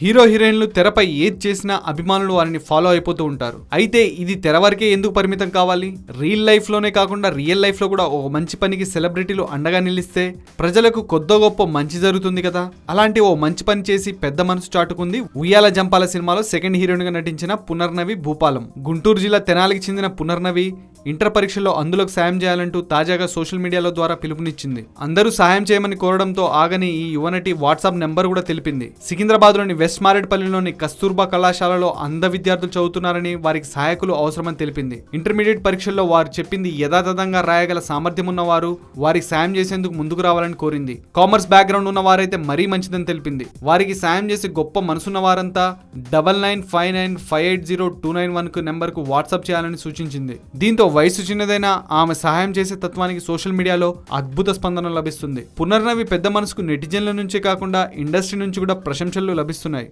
Hero హీరోయిన్లు తెరపై ఏది చేసినా అభిమానులు వారిని ఫాలో అయిపోతూ ఉంటారు. అయితే ఇది తెర వరకే ఎందుకు పరిమితం కావాలి? రియల్ లైఫ్లోనే కాకుండా రియల్ లైఫ్లో కూడా ఓ మంచి పనికి సెలబ్రిటీలు అండగా నిలిస్తే ప్రజలకు కొద్దో గొప్ప మంచి జరుగుతుంది కదా? అలాంటి ఓ మంచి పని చేసి పెద్ద మనసు చాటుకుంది ఉయ్యాల జంపాల సినిమాలో సెకండ్ హీరోయిన్గా నటించిన పునర్నవి భూపాలం. గుంటూరు జిల్లా తెనాలికి చెందిన పునర్నవి ఇంటర్ పరీక్షల్లో అందులోకి సాయం చేయాలంటూ తాజాగా సోషల్ మీడియాలో ద్వారా పిలుపునిచ్చింది. అందరూ సాయం చేయమని కోరడంతో ఆగని ఈ యువనటి వాట్సాప్ నెంబర్ కూడా తెలిపింది. సికింద్రాబాద్లోని వెస్ట్ మారేడ్పల్లిలోని కస్తూర్బా కళాశాలలో అంధ విద్యార్థులు చదువుతున్నారని వారికి సహాయకులు అవసరమని తెలిపింది. ఇంటర్మీడియట్ పరీక్షల్లో వారు చెప్పింది యథాతథంగా రాయగల సామర్థ్యం ఉన్నవారు వారికి సాయం చేసేందుకు ముందుకు రావాలని కోరింది. కామర్స్ బ్యాక్గ్రౌండ్ ఉన్న వారైతే మరీ మంచిదని తెలిపింది. వారికి సాయం చేసే గొప్ప మనసున్న వారంతా double nine five nine five eight zero two nine వన్కు నెంబర్కు వాట్సాప్ చేయాలని సూచించింది. దీంతో వయసు చిన్నదైనా ఆమె సహాయం చేసే తత్వానికి సోషల్ మీడియాలో అద్భుత స్పందన లభిస్తుంది. పునర్నవి పెద్ద మనసుకు నెటిజన్ల నుంచే కాకుండా ఇండస్ట్రీ నుంచి కూడా ప్రశంసలు లభిస్తున్నాయి.